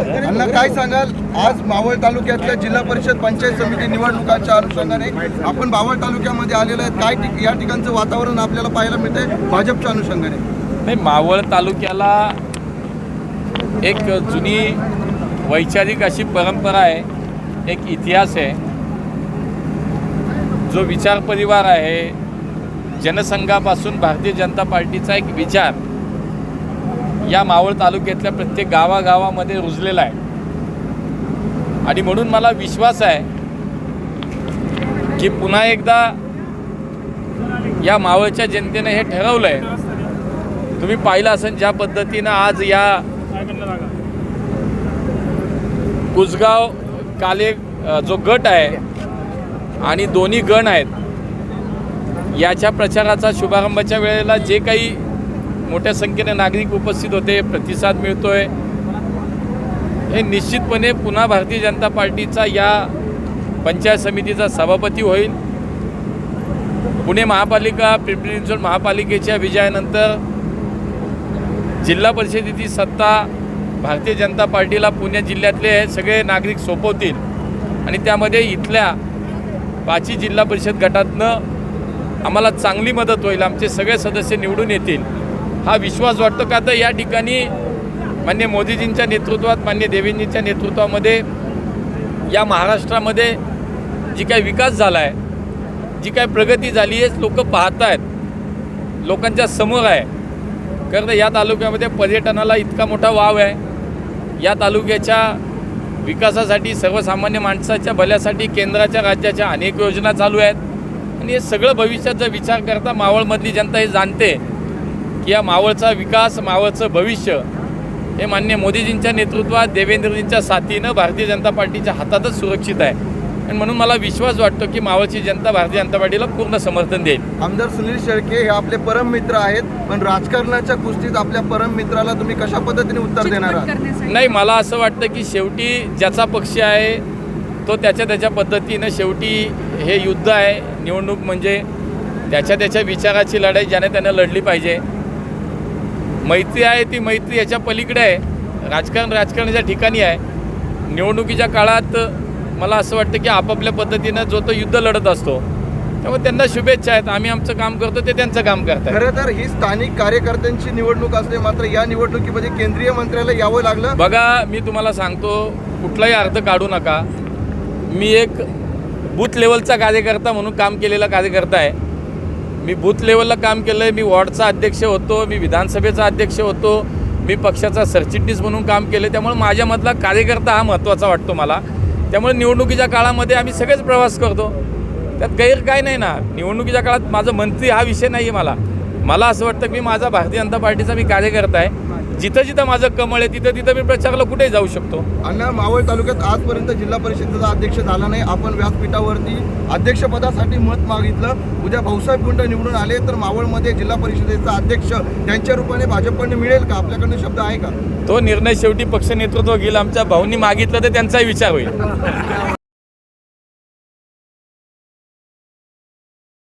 अण्णा काय सांगाल? आज मावळ तालुक्यातल्या जिल्हा परिषद पंचायत समिती निवडणुकांच्या अनुषंगाने आपण मावळ तालुक्यामध्ये आलेलो आहे काय ठिक- या ठिकाणचं वातावरण आपल्याला पाहायला मिळतंय भाजपच्या अनुषंगाने? नाही मावळ तालुक्याला एक जुनी वैचारिक अशी परंपरा आहे एक इतिहास आहे जो विचार परिवार आहे. जनसंघापासून भारतीय जनता पार्टीचा एक विचार. या मावळ तालुक्यातल्या प्रत्येक गावागावामध्ये रुजलेला आहे. आणि म्हणून मला विश्वास आहे की पुन्हा एकदा या मावळच्या जनतेने हे ठरवलं आहे तुम्ही पाहिलं असेल ज्या पद्धतीनं आज या कुसगाव काले जो गट आहे आणि दोन्ही गण आहेत याच्या प्रचाराचा शुभारंभाच्या वेळेला जे काही मोठ्या संख्येने नागरिक उपस्थित होते प्रतिसाद मिळतोय. हे निश्चितपणे पुन्हा भारतीय जनता पार्टीचा या पंचायत समितीचा सभापती होईल. पुणे महापालिका पिंपरी चिंचवड महापालिकेच्या विजयानंतर जिल्हा परिषदेची सत्ता भारतीय जनता पार्टीला पुणे जिल्ह्यातले सगळे नागरिक सोपवतील. आणि त्यामध्ये इथल्या पाची जिल्हा परिषद गटातनं आम्हाला चांगली मदत होईल. आमचे सगळे सदस्य निवडून येतील. हा विश्वास वाटतो का? तर या ठिकाणी मान्य मोदीजींच्या नेतृत्वात मान्य देवेंजींच्या नेतृत्वामध्ये या महाराष्ट्रामध्ये जी काही विकास झाला आहे जी काय प्रगती झाली आहे लोक पाहत आहेत लोकांच्या समोर आहे. कारण तर या तालुक्यामध्ये पर्यटनाला इतका मोठा वाव आहे. या तालुक्याच्या विकासासाठी सर्वसामान्य माणसाच्या भल्यासाठी केंद्राच्या राज्याच्या अनेक योजना चालू आहेत. आणि हे सगळं भविष्याचा विचार करता मावळमधली जनता हे जाणते. की या मावळचा विकास मावळचं भविष्य हे मान्य मोदीजींच्या नेतृत्वात देवेंद्रजींच्या साथीनं भारतीय जनता पार्टीच्या हातातच सुरक्षित आहे. आणि म्हणून मला विश्वास वाटतो की मावळची जनता भारतीय जनता पार्टीला पूर्ण समर्थन देईल. आमदार सुनील शेळके हे आपले परम मित्र आहेत पण राजकारणाच्या कुस्तीत आपल्या परम मित्राला तुम्ही कशा पद्धतीने उत्तर देणार आहात? नाही मला असं वाटतं की शेवटी ज्याचा पक्ष आहे तो त्याच्या त्याच्या पद्धतीनं शेवटी हे युद्ध आहे निवडणूक म्हणजे त्याच्या त्याच्या विचाराची लढाई ज्याने त्याने लढली पाहिजे. मैत्री आहे ती मैत्री याच्या पलीकडे आहे. राजकारण राजकारणाच्या ठिकाणी आहे. निवडणुकीच्या काळात मला असं वाटतं की आपापल्या पद्धतीनं जो तो युद्ध लढत असतो त्यामुळे त्यांना शुभेच्छा आहेत. आम्ही आमचं काम करतो ते त्यांचं काम करतात खरं तर ही स्थानिक कार्यकर्त्यांची निवडणूक असते मात्र या निवडणुकीमध्ये केंद्रीय मंत्र्याला यावं लागलं? बघा मी तुम्हाला सांगतो कुठलाही अर्थ काढू नका. मी एक बूथ लेवलचा कार्यकर्ता म्हणून काम केलेला कार्यकर्ता आहे. मी बूथ लेवलला काम केलं आहे मी वॉर्डचा अध्यक्ष होतो मी विधानसभेचा अध्यक्ष होतो मी पक्षाचा सरचिटणीस म्हणून काम केलं त्यामुळे माझ्यामधला कार्यकर्ता हा महत्त्वाचा वाटतो मला. त्यामुळे निवडणुकीच्या काळामध्ये आम्ही सगळेच प्रवास करतो. त्यात गैर काय नाही ना. निवडणुकीच्या काळात माझं मंत्री हा विषय नाही आहे मला. मला असं वाटतं की मी माझा भारतीय जनता पार्टीचा मी कार्यकर्ता आहे. जिथं जिथं माझं कमळ आहे तिथं तिथं मी प्रचाराला कुठेही जाऊ शकतो. अण्णा मावळ तालुक्यात आजपर्यंत जिल्हा परिषदेचा अध्यक्ष झाला नाही. आपण व्यासपीठावरती अध्यक्षपदासाठी मत मागितलं. उद्या भाऊसाहेब गुंड निवडून आले तर मावळमध्ये जिल्हा परिषदेचा अध्यक्ष त्यांच्या रूपाने भाजपकडनं मिळेल का? आपल्याकडनं शब्द आहे का? तो निर्णय शेवटी पक्ष नेतृत्व घेईल. आमच्या भाऊंनी मागितलं तर त्यांचाही विचार होईल.